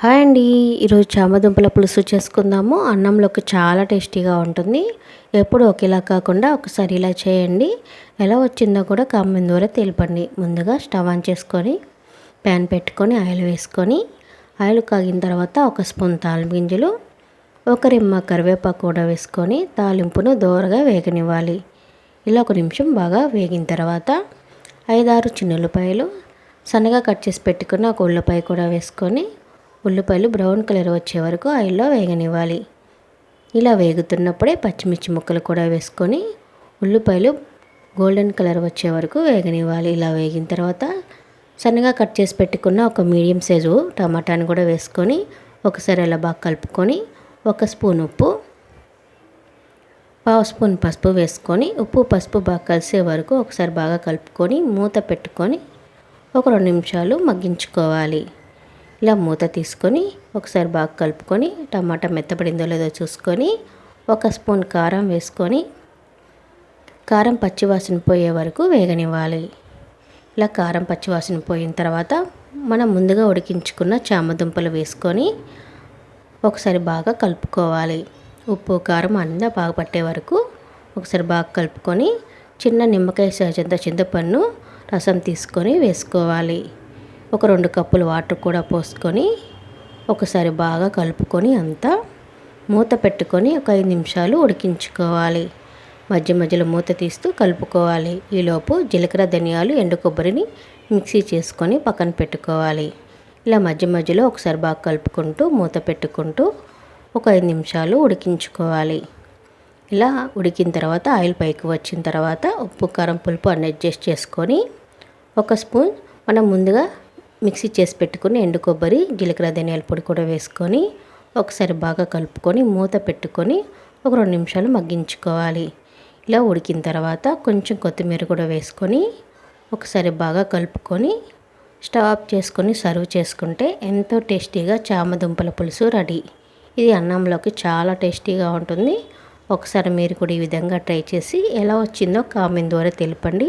Hi అండి. ఈరోజు చామదుంపల పులుసు చేసుకుందాము. అన్నంలోకి చాలా టేస్టీగా ఉంటుంది. ఎప్పుడు ఒకేలా కాకుండా ఒకసారి ఇలా చేయండి. ఎలా వచ్చిందో కూడా కామెంట్ ద్వారా తెలిపండి. ముందుగా స్టవ్ ఆన్ చేసుకొని ప్యాన్ పెట్టుకొని ఆయిల్ వేసుకొని ఆయిల్ కాగిన తర్వాత ఒక స్పూన్ తాలింపు గింజలు ఒక రిమ్మ కరివేపాకు కూడా వేసుకొని తాలింపును దోరగా వేగనివ్వాలి. ఇలా ఒక నిమిషం బాగా వేగిన తర్వాత ఐదారు చిన్నులపాయలు సన్నగా కట్ చేసి పెట్టుకున్న ఒక ఉల్లిపాయ కూడా వేసుకొని ఉల్లిపాయలు బ్రౌన్ కలర్ వచ్చే వరకు ఆయిల్లో వేగనివ్వాలి. ఇలా వేగుతున్నప్పుడే పచ్చిమిర్చి ముక్కలు కూడా వేసుకొని ఉల్లిపాయలు గోల్డెన్ కలర్ వచ్చే వరకు వేగనివ్వాలి. ఇలా వేగిన తర్వాత సన్నగా కట్ చేసి పెట్టుకున్న ఒక మీడియం సైజు టమాటాని కూడా వేసుకొని ఒకసారి అలా బాగా కలుపుకొని ఒక స్పూన్ ఉప్పు పావు స్పూన్ పసుపు వేసుకొని ఉప్పు పసుపు బాగా కలిసే వరకు ఒకసారి బాగా కలుపుకొని మూత పెట్టుకొని ఒక రెండు నిమిషాలు మగ్గించుకోవాలి. ఇలా మూత తీసుకొని ఒకసారి బాగా కలుపుకొని టమాటా మెత్తపడిందో లేదో చూసుకొని ఒక స్పూన్ కారం వేసుకొని కారం పచ్చివాసన పోయే వరకు వేగనివ్వాలి. ఇలా కారం పచ్చివాసన పోయిన తర్వాత మనం ముందుగా ఉడికించుకున్న చామదుంపలు వేసుకొని ఒకసారి బాగా కలుపుకోవాలి. ఉప్పు కారం అంతా బాగా పట్టే వరకు ఒకసారి బాగా కలుపుకొని చిన్న నిమ్మకాయ సహజంత చింతపన్ను రసం తీసుకొని వేసుకోవాలి. ఒక రెండు కప్పులు వాటర్ కూడా పోసుకొని ఒకసారి బాగా కలుపుకొని అంతా మూత పెట్టుకొని ఒక ఐదు నిమిషాలు ఉడికించుకోవాలి. మధ్య మధ్యలో మూత తీస్తూ కలుపుకోవాలి. ఈలోపు జీలకర్ర ధనియాలు ఎండు కొబ్బరిని మిక్సీ చేసుకొని పక్కన పెట్టుకోవాలి. ఇలా మధ్య మధ్యలో ఒకసారి బాగా కలుపుకుంటూ మూత పెట్టుకుంటూ ఒక ఐదు నిమిషాలు ఉడికించుకోవాలి. ఇలా ఉడికిన తర్వాత ఆయిల్ పైకి వచ్చిన తర్వాత ఉప్పు కారం పులుపు అన్ని అడ్జస్ట్ చేసుకొని ఒక స్పూన్ మనం ముందుగా మిక్సీ చేసి పెట్టుకుని ఎండు కొబ్బరి జీలకర్ర ధనియాల పొడి కూడా వేసుకొని ఒకసారి బాగా కలుపుకొని మూత పెట్టుకొని ఒక రెండు నిమిషాలు మగ్గించుకోవాలి. ఇలా ఉడికిన తర్వాత కొంచెం కొత్తిమీర కూడా వేసుకొని ఒకసారి బాగా కలుపుకొని స్టవ్ ఆఫ్ చేసుకొని సర్వ్ చేసుకుంటే ఎంతో టేస్టీగా చామదుంపల పులుసు రెడీ. ఇది అన్నంలోకి చాలా టేస్టీగా ఉంటుంది. ఒకసారి మీరు కూడా ఈ విధంగా ట్రై చేసి ఎలా వచ్చిందో కామెంట్ ద్వారా తెలపండి.